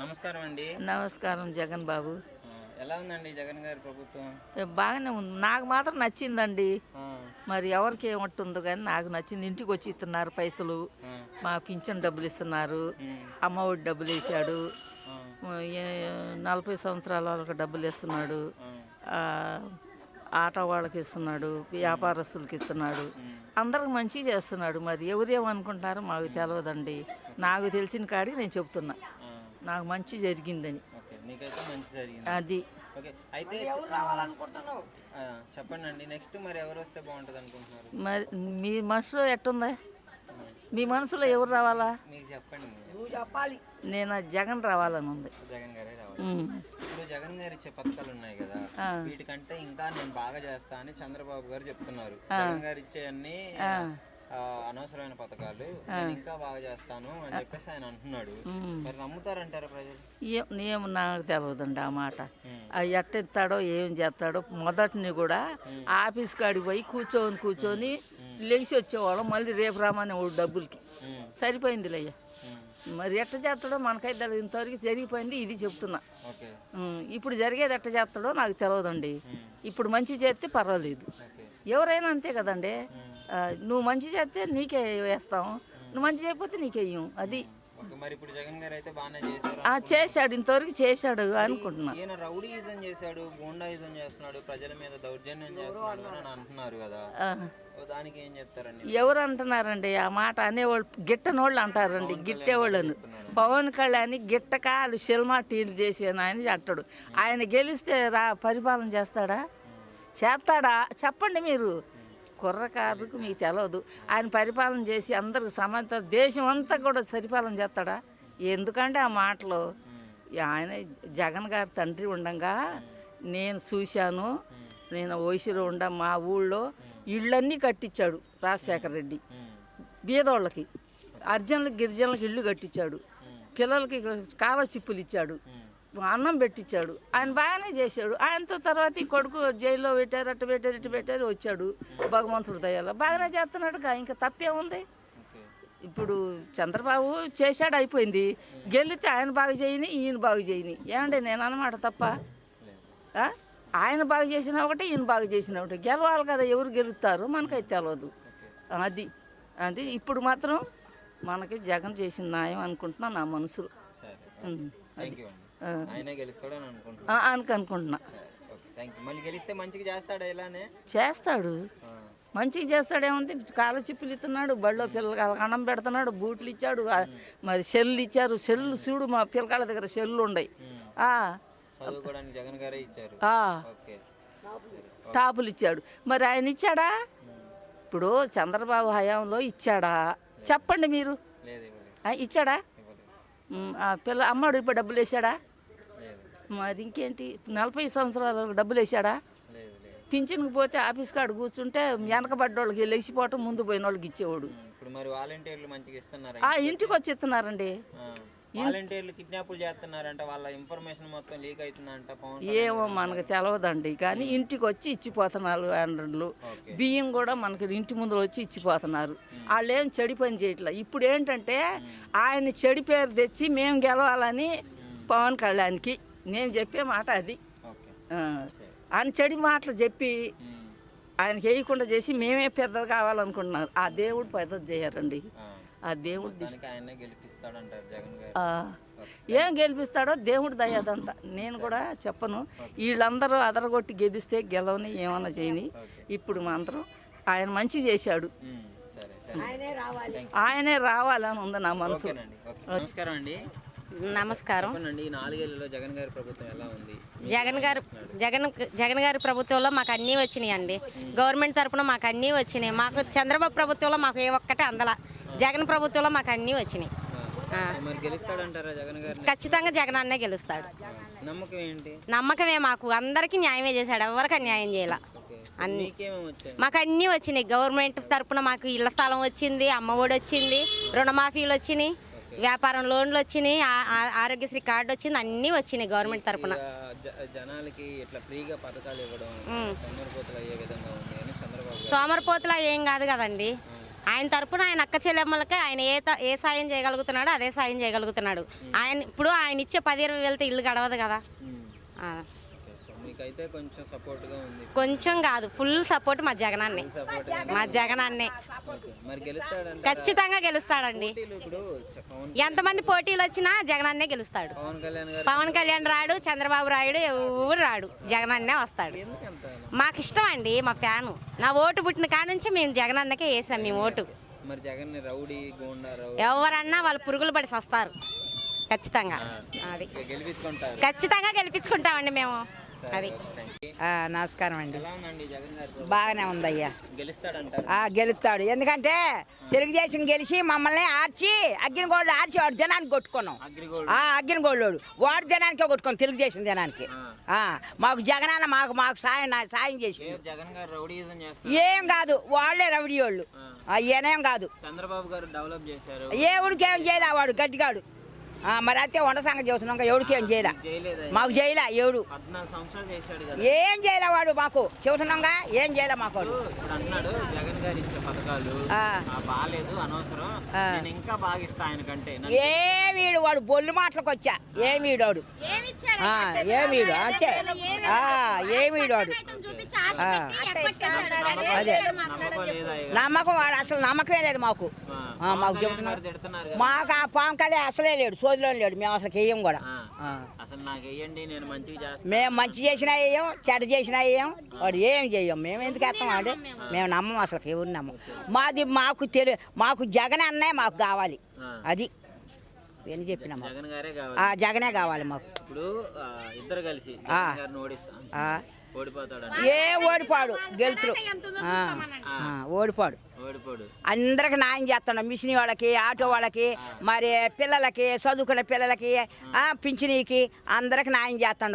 నమస్కారం అండి. నమస్కారం జగన్ బాబు. ఎలా ఉందండి జగన్ గారి ప్రభుత్వం? బాగానే ఉంది. నాకు మాత్రం నచ్చిందండి. మరి ఎవరికి ఏమంటుందో కానీ నాకు నచ్చింది. ఇంటికి వచ్చి ఇస్తున్నారు పైసలు. మా పింఛన్ డబ్బులు ఇస్తున్నారు. ఉమ్, అమ్మ ఒడి డబ్బులు వేసాడు నలభై సంవత్సరాల వాళ్ళకి డబ్బులు ఇస్తున్నాడు. ఆటో వాళ్ళకి ఇస్తున్నాడు. వ్యాపారస్తులకి ఇస్తున్నాడు. అందరికి మంచి చేస్తున్నాడు మరి. ఎవరేమనుకుంటారో మాకు తెలియదండి నాకు తెలిసిన కాడికి నేను చెప్తున్నా. నాకు మంచి జరిగిందని. అది. ఓకే అయితే చెప్పండి నెక్స్ట్ మరి ఎవరు వస్తే బాగుంటుంది అనుకుంటున్నారు మరి మీ మనసులో ఎట్టుందా? మీ మనసులో ఎవరు రావాలా? మీకు చెప్పండి. మీరు. నేను జగన్ రావాలని ఉంది. జగన్ గారే రావాలి. ఇప్పుడు జగన్ గారు ఇచ్చే పథకాలు ఉన్నాయి కదా. వీటికంటే ఇంకా నేను బాగా చేస్తా అని చంద్రబాబు గారు చెప్తున్నారు. జగన్ గారు ఇచ్చే అన్ని అనవసరమైన పథకాలు నేను ఇంకా బాగా చేస్తాను అని చెప్పేసి ఆయన అంటున్నాడు. మరి నమ్ముతారంటారా ప్రజలు? ఏ- ఏం నాకు తెలియదండి ఆ మాట. ఉమ్. ఆ ఎట్ట ఇస్తాడో ఏం చేస్తాడో మొదటిని కూడా ఆఫీస్ కాడికి పోయి కూర్చొని కూర్చొని లేచి వచ్చేవాళ్ళం మళ్ళీ రేపు రామని వాడు డబ్బులకి. ఉమ్, సరిపోయింది లేయ్య ఉమ్, మరి ఎట్ట చేస్తాడో మనకైతే. ఇంతవరకు జరిగిపోయింది ఇది చెప్తున్నా. ఇప్పుడు జరిగేది ఎట్ట చేస్తాడో నాకు తెలియదండి ఇప్పుడు మంచి చేస్తే పర్వాలేదు. ఎవరైనా అంతే కదండి. నువ్వు మంచి చేస్తే నీకే వేస్తాం. నువ్వు మంచి చేయకపోతే నీకేయం అది మరి ఇప్పుడు జగన్ గారు అయితే బాగానే చేశారు ఆ చేశాడు. ఇంతవరకు చేశాడు అనుకుంటున్నా. ఈయన రౌడీయిజం చేశాడు గూండాయిజం చేస్తున్నాడు ప్రజల మీద దౌర్జన్యం చేస్తున్నాడు అని అంటున్నారు కదా. దానికి ఏం చెప్తారండి? ఎవరు అంటున్నారండి? ఆ మాట అనేవాళ్ళు గిట్టనోళ్ళు అంటారండి. గిట్టేవాళ్ళను. పవన్ కళ్యాణ్ గిట్టకాలు సినిమా టీలు చేసాను ఆయన అంటాడు. ఆయన గెలిస్తే రా పరిపాలన చేస్తాడా? చేస్తాడా? చెప్పండి మీరు. కుర్రకారుకు మీకు తెలియదు ఆయన పరిపాలన చేసి అందరికి సమాంతర దేశం అంతా కూడా పరిపాలన చేస్తాడా? ఎందుకంటే ఆ మాటలు ఆయన జగన్ గారి తండ్రి ఉండగా నేను చూశాను నేను వయసులో ఉండ మా ఊళ్ళో ఇళ్ళన్నీ కట్టించాడు రాజశేఖర రెడ్డి. బీదోళ్ళకి అర్జునులకి గిరిజనులకు ఇల్లు కట్టించాడు. పిల్లలకి కాల ఇచ్చాడు. అన్నం పెట్టించాడు ఆయన బాగానే చేశాడు. ఆయనతో తర్వాత ఈ కొడుకు జైల్లో పెట్టారు అట్ట పెట్టారు ఇట్ట పెట్టారు వచ్చాడు భగవంతుడు దయాల. బాగానే చేస్తున్నాడుగా ఇంకా తప్పేముంది? ఇప్పుడు చంద్రబాబు చేశాడు అయిపోయింది. గెలితే ఆయన బాగు చేయని ఈయన బాగు చేయని. ఏమండి నేను అన్నమాట తప్ప? ఆయన బాగు చేసిన ఒకటి ఈయన బాగు చేసిన ఒకటి. గెలవాలి కదా ఎవరు గెలుస్తారు? మనకైతే తెలియదు అది అది ఇప్పుడు మాత్రం మనకి జగన్ చేసిన న్యాయం అనుకుంటున్నా నా మనసులో. సరే. అనుకుంటున్నా. చేస్తాడా ఇలానే? చేస్తాడు. ఆ, మంచిగా చేస్తాడేముంది? కాళ్ళ చిప్పులు ఇస్తున్నాడు బళ్ళో పిల్లలకి అన్నం పెడుతున్నాడు బూట్లు ఇచ్చాడు మరి సెల్లు ఇచ్చారు. సెల్లు చూడు మా పిల్లకాళ్ళ దగ్గర సెల్లు ఉన్నాయి టాపులు ఇచ్చాడు. మరి ఆయన ఇచ్చాడా? ఇప్పుడు చంద్రబాబు హయాంలో ఇచ్చాడా? చెప్పండి మీరు. ఇచ్చాడా? పిల్ల అమ్మాడు ఇప్పుడు డబ్బులు వేసాడా? మరి ఇంకేంటి? నలభై సంవత్సరాలకు డబ్బులు వేసాడా? పింఛన్కి పోతే ఆఫీస్ కాడ కూర్చుంటే వెనకబడ్డోళ్ళకి లేచిపోవటం ముందు పోయిన వాళ్ళకి ఇచ్చేవాడు ఆ ఇంటికి? వచ్చి ఇస్తున్నారండి. ఆ, వాలంటీర్లు కిడ్నాపులు చేస్తున్నారంట వాళ్ళ ఇన్ఫర్మేషన్ మొత్తం లీక్ అవుతుందంట పవన్ ఏమో మనకు తెలవదండి కానీ ఇంటికి వచ్చి ఇచ్చిపోతున్నారు అండ్రులు. బియ్యం కూడా మనకి ఇంటి ముందు వచ్చి ఇచ్చిపోతున్నారు. వాళ్ళు ఏం చెడి పని చేయట్లేదు ఇప్పుడు ఏంటంటే ఆయన చెడి పేరు తెచ్చి మేము గెలవాలని పవన్ కళ్యాణ్కి. నేను చెప్పే మాట అది. ఓకే. ఆ, ఆయన చెడి మాటలు చెప్పి ఉమ్, ఆయనకి వేయకుండా చేసి మేమే పెద్దది కావాలనుకుంటున్నారు. ఆ దేవుడు పెద్దది చేయరండి. ఆ, దేవుడు దానికి ఆయనే గెలిపిస్తాడంటారు జగన్ గారు. ఆ, ఏం గెలిపిస్తాడో దేవుడు దయ్యదంతా నేను కూడా చెప్పను. వీళ్ళందరూ అదరగొట్టి గెలిస్తే గెలవని ఏమన్నా చేయని. ఇప్పుడు మాత్రం ఆయన మంచి చేశాడు. ఉమ్, సరే సరే. ఆయనే రావాలని ఉంది నా మనసు. నమస్కారం అండి. నమస్కారం. జగన్ గారి ప్రభుత్వం ఎలా ఉంది? జగన్ గారు జగన్ జగన్ గారి ప్రభుత్వంలో మాకు అన్నీ వచ్చినాయి అండి గవర్నమెంట్ తరపున మాకు అన్నీ వచ్చినాయి. మాకు చంద్రబాబు ప్రభుత్వంలో మాకు ఏ ఒక్కటే అందల. జగన్ ప్రభుత్వంలో మాకు అన్నీ వచ్చినాయి. ఖచ్చితంగా జగన్ అన్నే గెలుస్తాడు. నమ్మకమే మాకు? అందరికీ న్యాయమే చేశాడు. ఎవరికి అన్యాయం చేయాల? వచ్చాయి? మాకు అన్నీ వచ్చినాయి. గవర్నమెంట్ తరపున మాకు ఇళ్ళ స్థలం వచ్చింది అమ్మఒడి వచ్చింది రుణమాఫీలు వచ్చినాయి. వ్యాపారం లోన్లు వచ్చినాయి ఆరోగ్యశ్రీ కార్డు వచ్చింది అన్నీ వచ్చినాయి గవర్నమెంట్ జ- జనాలకి ఇట్లా ఫ్రీగా పథకాలు ఇవ్వడం విధంగా సోమరిపోతులా ఏం కాదు కదండి. ఆయన తరపున ఆయన అక్క చెల్లెమ్మలకి ఆయన ఏ ఏ సాయం చేయగలుగుతున్నాడో అదే సాయం చేయగలుగుతున్నాడు. ఆయన ఇప్పుడు ఆయన ఇచ్చే పది ఇరవై వెళ్తే ఇల్లు గడవదు కదా. సో మీకైతే కొంచెం ఉంది. కాదు ఫుల్ సపోర్ట్ మా జగనాన్నే. సపోర్ట్ మా జగనాన్నే. మరి గెలుస్తాడంటే ఖచ్చితంగా గెలుస్తాడండి. ఇప్పుడు చ- పవన్ ఎంతమంది పోటీలు వచ్చినా జగనన్నే గెలుస్తాడు. పవన్ కళ్యాణ్ గారు పవన్ కళ్యాణ్ రాడు చంద్రబాబు రాయుడు ఎవరు రాడు జగనన్నే వస్తాడు. మాకు ఇష్టం అండి మా ఫ్యాను. నా ఓటు పుట్టిన కాడ నుంచి మేము జగనన్నకే వేసాం మేము ఓటు. మరి జగన్ని రౌడీ? గోండారావు ఎవరన్నా వాళ్ళు పురుగులు పడి వస్తారు ఖచ్చితంగా. అది. ఇక గెలిపించుకుంటారు. ఖచ్చితంగా గెలిపించుకుంటామండి మేము. అది. నమస్కారం అండి. బాగానే ఉందయ్యా. గెలుస్తాడు. ఎందుకంటే తెలుగుదేశం గెలిచి మమ్మల్ని ఆర్చి అగ్గినగోళ్ళు ఆర్చి వాడు జనానికి కొట్టుకున్నాం. అగ్గినగోళ్ళోడు వాడు జనానికే కొట్టుకున్నాం తెలుగుదేశం జనానికి. ఆ, మాకు జగనన్న మాకు మాకు సాయం సాయం చేసి. ఏ ఏం కాదు వాళ్ళే రవిడి వాళ్ళు ఈయనేం కాదు. చంద్రబాబు గారు డెవలప్ చేశారు. ఏ ఊడికేం చేయలే వాడు గడ్డిగాడు. మరి అయితే వంట సంగతి చూస్తున్నాం ఇంకా ఎవడికేం చేయలే. చేయలేదా మాకు చేయలే ఎవడు. ఏం చేయలే వాడు మాకు. చెబుతున్నాంగా ఏం చేయలే మాకు అంటున్నాడు జగన్ గారు పథకాలు బాగాలేదు అనవసరం. నేను ఇంకా బాగా ఇస్తా వాడు బొల్లు మాటలకు వచ్చా. ఏమీడు వాడు ఆ, ఏమీడు అంతే. ఆ, ఏమీడు వాడు ఆ, అదే నమ్మకం వాడు అసలు నమ్మకమే లేదు మాకు. మాకు చెబుతున్నారు. మాకు ఆ పాము కళ్ళే అసలే లేడు సోదిలో లేడు. మేము అసలు వేయం కూడా. ఆ. ఆ. అసలు నాకు వెయ్యండి నేను మంచిగా చేస్తాను మేము మంచి చేసినా వేయం చెడ్డ చేసినా వేయం. వాడు ఏం చేయం? మేము ఎందుకు వేస్తాం వాడు మేము నమ్మం అసలు ఎవరు నమ్మం. మాది మాకు తెలి మాకు జగన్ అన్నే మాకు కావాలి. అది. అని చెప్పినాము జగన్ కావాలి. ఆ జగనే కావాలి మాకు. ఇప్పుడు ఇద్దరు కలిసి ఏ ఓడిపాడు గెలుతురు. ఓడిపాడు. అందరికి న్యాయం చేస్తున్నాం మిషన్ వాళ్ళకి ఆటో వాళ్ళకి మరి పిల్లలకి చదువుకునే పిల్లలకి ఆ, పింఛనీకి అందరికి న్యాయం చేస్తుండు.